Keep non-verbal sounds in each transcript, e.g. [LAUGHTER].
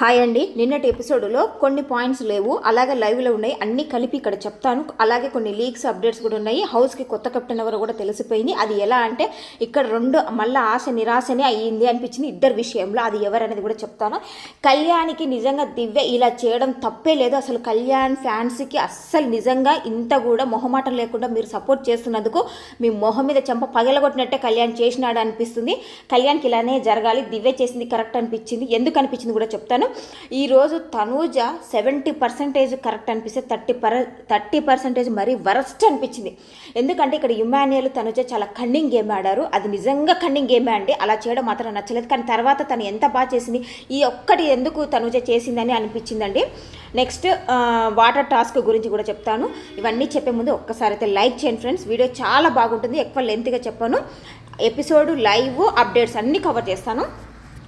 Hi అండి. నిన్నటి ఎపిసోడ్లో కొన్ని పాయింట్స్ లేవు. అలాగే లైవ్లో ఉన్నాయి. అన్నీ కలిపి ఇక్కడ చెప్తాను. అలాగే కొన్ని లీక్స్ అప్డేట్స్ కూడా ఉన్నాయి. హౌస్కి కొత్త కెప్టెన్ ఎవరు కూడా తెలిసిపోయింది. అది ఎలా అంటే ఇక్కడ రెండు మళ్ళీ ఆశ నిరాశనే అయ్యింది అనిపించింది ఇద్దరు విషయంలో. అది ఎవరనేది కూడా చెప్తాను. కళ్యాణ్కి నిజంగా దివ్య ఇలా చేయడం తప్పే లేదు. అసలు కళ్యాణ్ ఫ్యాన్స్కి అస్సలు నిజంగా ఇంత కూడా మొహమాటం లేకుండా మీరు సపోర్ట్ చేస్తున్నందుకు మీ మొహం మీద చెంప పగలగొట్టినట్టే కళ్యాణ్ చేసినాడు అనిపిస్తుంది. కళ్యాణ్కి ఇలానే జరగాలి. దివ్య చేసింది కరెక్ట్ అనిపించింది. ఎందుకు అనిపించింది కూడా చెప్తాను. ఈరోజు తనూజ సెవెంటీ పర్సెంటేజ్ కరెక్ట్ అనిపిస్తే థర్టీ పర్ థర్టీ పర్సెంటేజ్ మరీ వరస్ట్ అనిపించింది. ఎందుకంటే ఇక్కడ ఇమాన్యుయల్ తనూజ చాలా కన్నింగ్ గేమ్ ఆడారు. అది నిజంగా కన్నింగ్ గేమే అండి. అలా చేయడం మాత్రం నచ్చలేదు. కానీ తర్వాత తను ఎంత బాగా చేసింది ఈ ఒక్కటి ఎందుకు తనూజ చేసిందని అనిపించిందండి. నెక్స్ట్ వాటర్ టాస్క్ గురించి కూడా చెప్తాను. ఇవన్నీ చెప్పే ముందు ఒక్కసారి అయితే లైక్ చేయండి ఫ్రెండ్స్. వీడియో చాలా బాగుంటుంది. ఎక్కువ లెంత్గా చెప్పాను. ఎపిసోడ్ లైవ్ అప్డేట్స్ అన్నీ కవర్ చేస్తాను.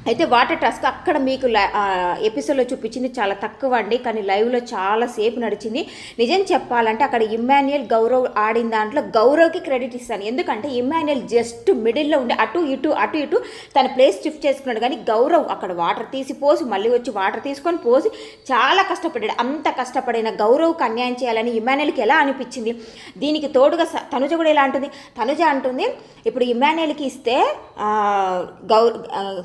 అయితే వాటర్ టాస్క్ అక్కడ మీకు ఎపిసోడ్లో చూపించింది చాలా తక్కువ అండి కానీ లైవ్లో చాలా సేపు నడిచింది. నిజం చెప్పాలంటే అక్కడ ఇమ్మాన్యుయల్ గౌరవ్ ఆడిన దాంట్లో గౌరవ్కి క్రెడిట్ ఇస్తాను. ఎందుకంటే ఇమ్మాన్యుయల్ జస్ట్ మిడిల్లో ఉండి అటు ఇటు అటు ఇటు తన ప్లేస్ షిఫ్ట్ చేసుకున్నాడు. కానీ గౌరవ్ అక్కడ వాటర్ తీసి పోసి మళ్ళీ వచ్చి వాటర్ తీసుకొని పోసి చాలా కష్టపడ్డాడు. అంత కష్టపడిన గౌరవ్కి అన్యాయం చేయాలని ఇమ్మాన్యుయల్కి ఎలా అనిపించింది? దీనికి తోడుగా స- తనుజ కూడా ఎలా అంటుంది? తనుజ అంటుంది ఇప్పుడు ఇమ్మాన్యుయల్కి ఇస్తే గౌ ఆ,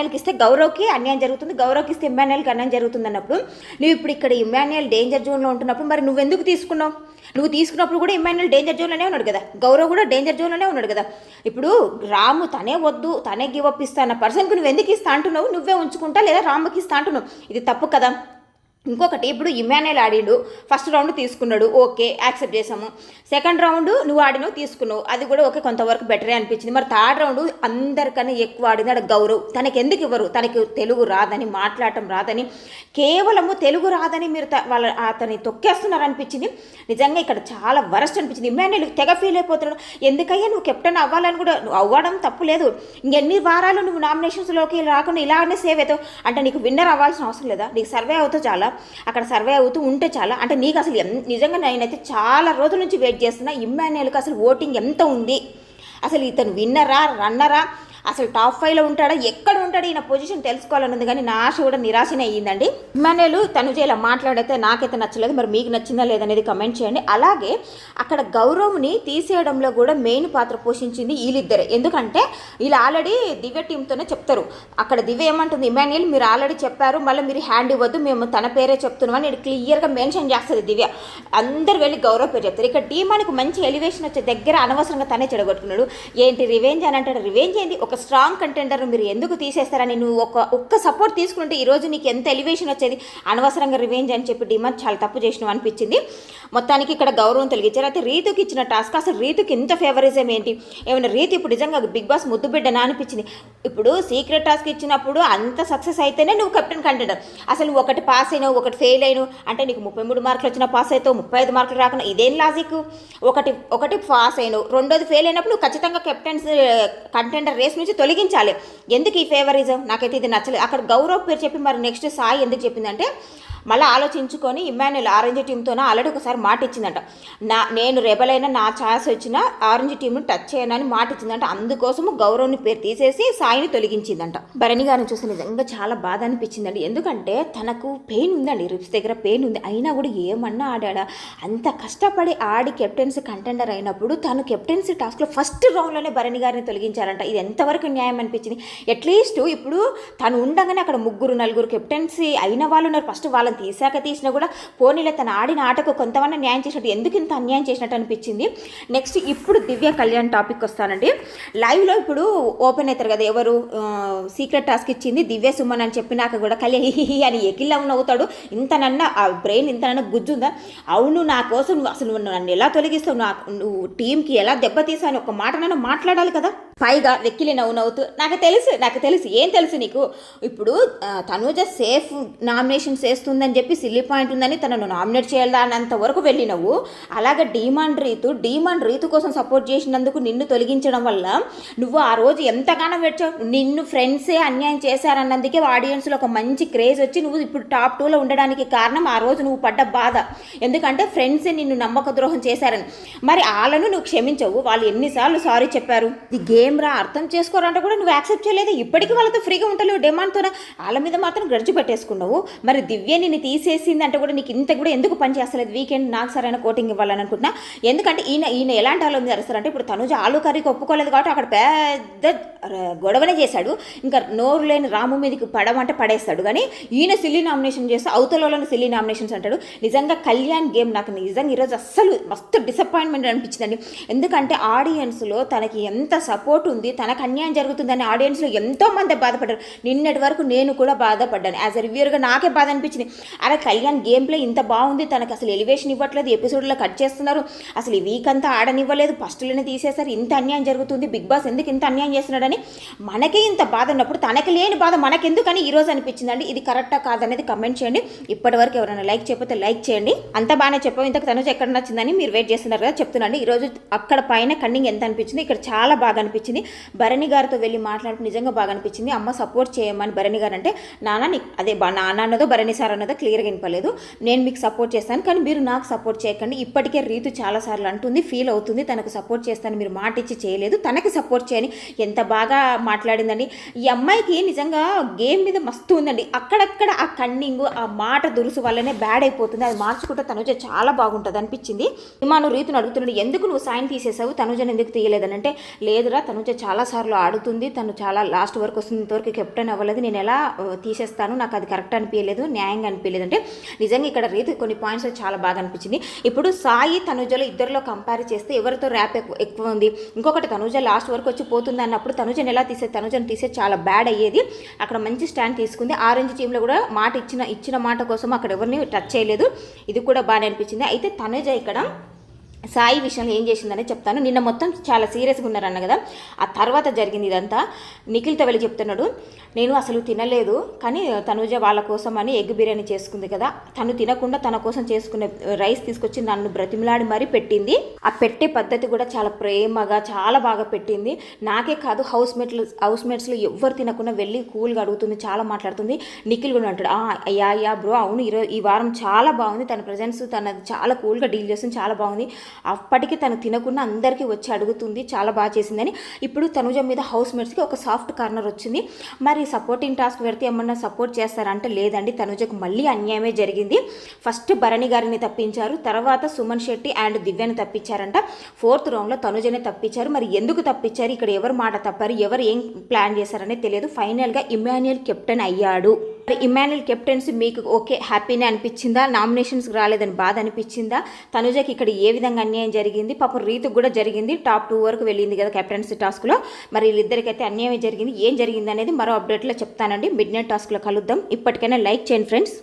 ఇమ్మాన్యుయల్కి ఇస్తే గౌరవ్కి అన్యాయం జరుగుతుంది గౌరవ్కి ఇస్తే ఇమ్మాన్యుయల్కి అన్యాయం జరుగుతుంది అన్నప్పుడు నువ్వు ఇప్పుడు ఇక్కడ ఇమ్మాన్యుయల్ డేంజర్ జోన్లో ఉంటున్నప్పుడు మరి నువ్వు ఎందుకు తీసుకున్నావు? నువ్వు తీసుకున్నప్పుడు కూడా ఇమాన్యుయల్ డేంజర్ జోన్లోనే ఉన్నాడు కదా గౌరవ్ కూడా డేంజర్ జోన్లోనే ఉన్నాడు కదా. ఇప్పుడు రాము తనే వద్దు తనే గివ్ అప్ ఇస్తా అన్న పర్సన్కి నువ్వు ఎందుకు ఇస్తా అంటున్నావు? నువ్వే ఉంచుకుంటా లేదా రాముకి ఇస్తా అంటున్నావు? ఇది తప్పు కదా. ఇంకొకటి ఇప్పుడు ఇమాన్యుయల్ ఆడిండు ఫస్ట్ రౌండ్ తీసుకున్నాడు ఓకే యాక్సెప్ట్ చేసాము సెకండ్ రౌండ్ నువ్వు ఆడినవు తీసుకున్నావు. అది కూడా ఓకే కొంతవరకు బెటరే అనిపించింది. మరి థర్డ్ రౌండ్ అందరికన్నా ఎక్కువ ఆడినాడు గౌరవ్. తనకి ఎందుకు ఇవ్వరు? తనకి తెలుగు రాదని మాట్లాడటం రాదని. కేవలము తెలుగు రాదని మీరు త- వాళ్ళ అతని తొక్కేస్తున్నారు అనిపించింది నిజంగా ఇక్కడ చాలా వరస్ట్ అనిపించింది. ఇమాన్యుల్ తెగ ఫీల్ అయిపోతున్నాడు. ఎందుకయ్యా నువ్వు కెప్టెన్ అవ్వాలని కూడా నువ్వు అవ్వడం తప్పు లేదు. ఇంకెన్ని వారాలు నువ్వు నామినేషన్స్లోకి రాకుండా ఇలానే సేవ్ అవుతావు? అంటే నీకు విన్నర్ అవ్వాల్సిన అవసరం లేదా? నీకు సర్వే అవుతావు చాలా? అక్కడ సర్వే అవుతూ ఉంటే చాలా అంటే నీకు అసలు నిజంగా నేనైతే చాలా రోజుల నుంచి వెయిట్ చేస్తున్నా. ఇమ్మాన్యుయల్కి అసలు ఓటింగ్ ఎంత ఉంది? అసలు ఇతను విన్నరా రన్నరా అసలు టాప్ ఫైవ్లో ఉంటాడా? ఎక్కడ ఉంటాడు ఈయన పొజిషన్ తెలుసుకోవాలని ఉంది కానీ నా ఆశ కూడా నిరాశనే అయ్యిందండి. ఇమానుయల్ తను ఇలా మాట్లాడితే నాకైతే నచ్చలేదు. మరి మీకు నచ్చిందా లేదనేది కమెంట్ చేయండి. అలాగే అక్కడ గౌరవ్ని తీసేయడంలో కూడా మెయిన్ పాత్ర పోషించింది వీళ్ళిద్దరే. ఎందుకంటే వీళ్ళు ఆల్రెడీ దివ్య టీంతోనే చెప్తారు. అక్కడ దివ్య ఏమంటుంది ఇమాన్యుయల్ మీరు ఆల్రెడీ చెప్పారు. మళ్ళీ మీరు హ్యాండ్ ఇవ్వద్దు. మేము తన పేరే చెప్తున్నామని నేను క్లియర్గా మెన్షన్ చేస్తుంది దివ్య. అందరు వెళ్ళి గౌరవ పేరు చెప్తారు. ఇక్కడ టీమానికి మంచి ఎలివేషన్ వచ్చే దగ్గర అనవసరంగా తనే చెడగొట్టుకున్నాడు. ఏంటి రివెంజ్ అని అంటాడు. రివెంజ్ ఏంది? ఒక ఒక స్ట్రాంగ్ కంటెండర్ మీరు ఎందుకు తీసేస్తారని నువ్వు ఒక ఒక్క సపోర్ట్ తీసుకుంటే ఈరోజు నీకు ఎంత ఎలివేషన్ వచ్చేది? అనవసరంగా రివెంజ్ అని చెప్పి డిమాండ్ చాలా తప్పు చేసినావు అనిపించింది. మొత్తానికి ఇక్కడ గౌరవం తొలగించారు. అయితే రీతుకి ఇచ్చిన టాస్క్ అసలు రీతుకి ఇంత ఫేవరిజం ఏంటి? ఏమైనా రీతి ఇప్పుడు నిజంగా బిగ్ బాస్ ముద్దు బిడ్డనా అనిపించింది? ఇప్పుడు సీక్రెట్ టాస్క్ ఇచ్చినప్పుడు అంత సక్సెస్ అయితేనే నువ్వు కెప్టెన్ కంటెండర్ అసలు నువ్వు ఒకటి పాస్ అయినావు ఒకటి ఫెయిల్ అయినావు. అంటే నీకు ముప్పై మూడు మార్కులు వచ్చినా పాస్ అవుతావు ముప్పై ఐదు మార్కులు రాకుండా ఇదేం లాజిక్ ఒకటి ఒకటి పాస్ అయినావు. రెండోది ఫెయిల్ అయినప్పుడు నువ్వు ఖచ్చితంగా కెప్టెన్స్ కంటెండర్ రేస్ నుంచి తొలగించాలి. ఎందుకు ఈ ఫేవరిజం నాకైతే ఇది నచ్చలేదు. అక్కడ గౌరవ్ పేరు చెప్పి మరి నెక్స్ట్ సాయి ఎందుకు చెప్పిందంటే మళ్ళీ ఆలోచించుకొని ఇమ్మాన్యుల్ ఆరెంజ్ టీంతోనే ఆల్రెడీ ఒకసారి మాట ఇచ్చిందంట నా నేను రెబలైనా నా ఛాన్స్ వచ్చినా ఆరెంజ్ టీంను టచ్ చేయనని మాట ఇచ్చిందంట అందుకోసము గౌరవ్ని పేరు తీసేసి సాయిని తొలగించిందంట. భరణి గారిని చూసి నిజంగా చాలా బాధ అనిపించిందండి. ఎందుకంటే తనకు పెయిన్ ఉందండి. రిప్స్ దగ్గర పెయిన్ ఉంది. అయినా కూడా ఏమన్నా ఆడాడా? అంత కష్టపడి ఆడి కెప్టెన్సీ కంటెండర్ అయినప్పుడు తను కెప్టెన్సీ టాస్క్లో ఫస్ట్ రౌండ్లోనే భరణి గారిని తొలగించారంట. ఇది ఎంతవరకు న్యాయం అనిపించింది? అట్లీస్ట్ ఇప్పుడు తను ఉండగానే అక్కడ ముగ్గురు నలుగురు కెప్టెన్సీ అయిన వాళ్ళు ఉన్నారు. ఫస్ట్ వాళ్ళని తీసాక తీసినా కూడా పోనీలో తను ఆడిన ఆటకు కొంతమంది న్యాయం చేసినట్టు ఎందుకు ఇంత అన్యాయం చేసినట్టు అనిపించింది. నెక్స్ట్ ఇప్పుడు దివ్య కళ్యాణ్ టాపిక్ వస్తానండి. లైవ్లో ఇప్పుడు ఓపెన్ అవుతారు కదా ఎవరు? సీక్రెట్ టాస్క్ ఇచ్చింది దివ్య సుమన్ అని చెప్పినాక కూడా కళ్యాణ్ [LAUGHS] అని ఎకిల్లం నవ్వుతాడు ఇంతనన్నా ఆ బ్రెయిన్ ఇంతనన్నా గుజ్జుందా? అవును నా కోసం నువ్వు అసలు నువ్వు నన్ను ఎలా తొలగిస్తావు? నాకు నువ్వు టీంకి ఎలా దెబ్బతీసావు? అని ఒక మాట నన్ను మాట్లాడాలి కదా. పైగా వెక్కిలి నవ్వు నవ్వుతూ నాకు తెలుసు నాకు తెలుసు ఏం తెలుసు నీకు? ఇప్పుడు ఆ, తనూజ సేఫ్ నామినేషన్ చేస్తుందని చెప్పి సిల్లీ పాయింట్ ఉందని తనను నామినేట్ చేయాలన్నంత వరకు వెళ్ళినవు అలాగే డిమాండ్ రీతు డిమాండ్ రీతు కోసం సపోర్ట్ చేసినందుకు నిన్ను తొలగించడం వల్ల నువ్వు ఆ రోజు ఎంతగానో పెట్టావు నిన్ను ఫ్రెండ్సే అన్యాయం చేశారన్నందుకే ఆడియన్స్లో ఒక మంచి క్రేజ్ వచ్చి నువ్వు ఇప్పుడు టాప్ టూలో ఉండడానికి కారణం ఆ రోజు నువ్వు పడ్డ బాధ. ఎందుకంటే ఫ్రెండ్సే నిన్ను నమ్మక ద్రోహం చేశారని. మరి వాళ్ళను నువ్వు క్షమించవు. వాళ్ళు ఎన్నిసార్లు సారీ చెప్పారు? ఇది గేమ్ ఏం రా అర్థం చేసుకోరంటే కూడా నువ్వు యాక్సెప్ట్ చేయలేదు. ఇప్పటికీ వాళ్ళతో ఫ్రీగా ఉండలేవు డిమాండ్తో వాళ్ళ మీద మాత్రం గడిచి పెట్టేసుకున్నావు. మరి దివ్య నిన్ను తీసేసింది అంటే కూడా నీకు ఇంత కూడా ఎందుకు పని చేస్తలేదు? వీకెండ్ నాకు సరైన కోటింగ్ ఇవ్వాలని అనుకుంటున్నా ఎందుకంటే ఈయన ఈయన ఎలాంటి ఆలోచన చేస్తారంటే ఇప్పుడు తనుజ ఆలు కర్రీకి ఒప్పుకోలేదు కాబట్టి అక్కడ పెద్ద గొడవనే చేశాడు. ఇంకా నోరు లేని రాము మీదకి పడమంటే పడేస్తాడు. కానీ ఈయన సిల్లీ నామినేషన్ చేస్తే అవతల సిల్లీ నామినేషన్స్ అంటాడు. నిజంగా కళ్యాణ్ గేమ్ నాకు నిజంగా ఈరోజు అస్సలు మస్తు డిసప్పాయింట్మెంట్ అనిపించిందండి. ఎందుకంటే ఆడియన్స్లో తనకి ఎంత సపోర్ట్ ఉంది తనకు అన్యాయం జరుగుతుందని ఆడియన్స్లో ఎంతో మంది బాధపడ్డారు. నిన్నటి వరకు నేను కూడా బాధపడ్డాను. యాజ్ అ రివ్యూర్గా నాకే బాధ అనిపించింది. అరే కళ్యాణ్ గేమ్ ప్లే ఇంత బాగుంది. తనకు అసలు ఎలివేషన్ ఇవ్వట్లేదు. ఎపిసోడ్లో కట్ చేస్తున్నారు. అసలు ఈ వీక్ అంతా ఆడనివ్వలేదు. ఫస్ట్లోనే తీసేశారు. ఇంత అన్యాయం జరుగుతుంది. బిగ్ బాస్ ఎందుకు ఇంత అన్యాయం చేస్తున్నాడని మనకే ఇంత బాధ ఉన్నప్పుడు తనకి లేని బాధ మనకెందుకని ఈ రోజు అనిపించిందండి. ఇది కరెక్టా కాదనేది కమెంట్ చేయండి. ఇప్పటివరకు ఎవరైనా లైక్ చెప్పితే లైక్ చేయండి. అంత బాగానే చెప్పవు. ఇంతకు తనుజ ఎక్కడ నచ్చిందని మీరు వెయిట్ చేస్తున్నారు కదా చెప్తున్నాండి ఈరోజు అక్కడ పైన కన్నింగ్ ఎంత అనిపించింది ఇక్కడ చాలా బాగా అనిపించింది. భరణి గారితో వెళ్ళి మాట్లాడితే నిజంగా బాగా అనిపించింది. అమ్మ సపోర్ట్ చేయమని భరణి గారు అంటే నాన్న నీకు అదే బా నాన్న అన్నదో భరణి సార్ అన్నదో క్లియర్గా వినపలేదు నేను మీకు సపోర్ట్ చేస్తాను కానీ మీరు నాకు సపోర్ట్ చేయకండి. ఇప్పటికే రీతు చాలాసార్లు అంటుంది ఫీల్ అవుతుంది. తనకు సపోర్ట్ చేస్తాను మీరు మాట ఇచ్చి చేయలేదు. తనకి సపోర్ట్ చేయని ఎంత బాగా మాట్లాడిందండి. ఈ అమ్మాయికి నిజంగా గేమ్ మీద మస్తు ఉందండి. అక్కడక్కడ ఆ కన్నింగ్ ఆ మాట దురుసు వల్లనే బ్యాడ్ అయిపోతుంది. అది మార్చుకుంటే తనుజ చాలా బాగుంటుంది అనిపించింది. ఇమాను రీతును అడుగుతున్నాడు. ఎందుకు నువ్వు సాయం తీసేసావు? తనుజను ఎందుకు తీయలేదని అంటే లేదురా తనుజ చాలా సార్లు ఆడుతుంది. తను చాలా లాస్ట్ వరకు వస్తుంది. ఇంతవరకు కెప్టెన్ అవ్వలేదు. నేను ఎలా తీసేస్తాను? నాకు అది కరెక్ట్ అనిపించలేదు న్యాయంగా అనిపించలేదు అంటే నిజంగా ఇక్కడ రీతి కొన్ని పాయింట్స్ చాలా బాగా అనిపించింది. ఇప్పుడు సాయి తనుజలో ఇద్దరిలో కంపేర్ చేస్తే ఎవరితో ర్యాప్ ఎక్కువ ఎక్కువ ఉంది? ఇంకొకటి తనుజ లాస్ట్ వరకు వచ్చి పోతుంది అన్నప్పుడు తనుజను ఎలా తీసే తనుజను తీసే చాలా బ్యాడ్ అయ్యేది. అక్కడ మంచి స్టాండ్ తీసుకుంది. ఆరెంజ్ టీంలో కూడా మాట ఇచ్చిన ఇచ్చిన మాట కోసం అక్కడ ఎవరిని టచ్ చేయలేదు. ఇది కూడా బాగా అనిపించింది. అయితే తనుజ ఇక్కడ సాయి విషయంలో ఏం చేసిందని చెప్తాను. నిన్న మొత్తం చాలా సీరియస్గా ఉన్నారన్న కదా. ఆ తర్వాత జరిగింది ఇదంతా. నిఖిల్తో వెళ్ళి చెప్తున్నాడు నేను అసలు తినలేదు కానీ తనుజ వాళ్ళ కోసం అని ఎగ్ బిర్యానీ చేసుకుంది కదా. తను తినకుండా తన కోసం చేసుకునే రైస్ తీసుకొచ్చి నన్ను బ్రతిమలాడి మరీ పెట్టింది. ఆ పెట్టే పద్ధతి కూడా చాలా ప్రేమగా చాలా బాగా పెట్టింది. నాకే కాదు హౌస్ మేట్లు హౌస్ మేట్స్లో ఎవ్వరు తినకుండా వెళ్ళి కూల్గా అడుగుతుంది చాలా మాట్లాడుతుంది. నిఖిల్ కూడా అంటాడు యా అయ్యా బ్రో అవును ఈరోజు ఈ వారం చాలా బాగుంది. తన ప్రజెన్స్ తన చాలా కూల్గా డీల్ చేస్తుంది చాలా బాగుంది. అప్పటికి తను తినకుండా అందరికీ వచ్చి అడుగుతుంది చాలా బాగా చేసిందని. ఇప్పుడు తనుజ మీద హౌస్ మేట్స్కి ఒక సాఫ్ట్ కార్నర్ వచ్చింది. మరి సపోర్టింగ్ టాస్క్ పెడితే ఏమన్నా సపోర్ట్ చేస్తారంటే లేదండి తనుజకు మళ్ళీ అన్యాయమే జరిగింది. ఫస్ట్ భరణి గారిని తప్పించారు తర్వాత సుమన్ శెట్టి అండ్ దివ్యని తప్పించారంట. ఫోర్త్ రౌండ్లో తనుజనే తప్పించారు. మరి ఎందుకు తప్పించారు? ఇక్కడ ఎవరు మాట తప్పారు? ఎవరు ఏం ప్లాన్ చేశారనే తెలియదు. ఫైనల్గా ఇమాన్యుయల్ కెప్టెన్ అయ్యాడు. మరి ఇమాన్యుయల్ కెప్టెన్సీ మీకు ఓకే హ్యాపీనే అనిపించిందా? నామినేషన్స్కి రాలేదని బాధ అనిపించిందా? తనుజకి ఇక్కడ ఏ విధంగా అన్యాయం జరిగింది? పాపం రీతికి కూడా జరిగింది. టాప్ టూ వరకు వెళ్ళింది కదా కెప్టెన్సీ టాస్క్లో. మరి వీళ్ళిద్దరికైతే అన్యాయం జరిగింది. ఏం జరిగింది అనేది మరో అప్డేట్లో చెప్తానండి. మిడ్ నైట్ టాస్క్లో కలుద్దాం. ఇప్పటికైనా లైక్ చేయండి ఫ్రెండ్స్.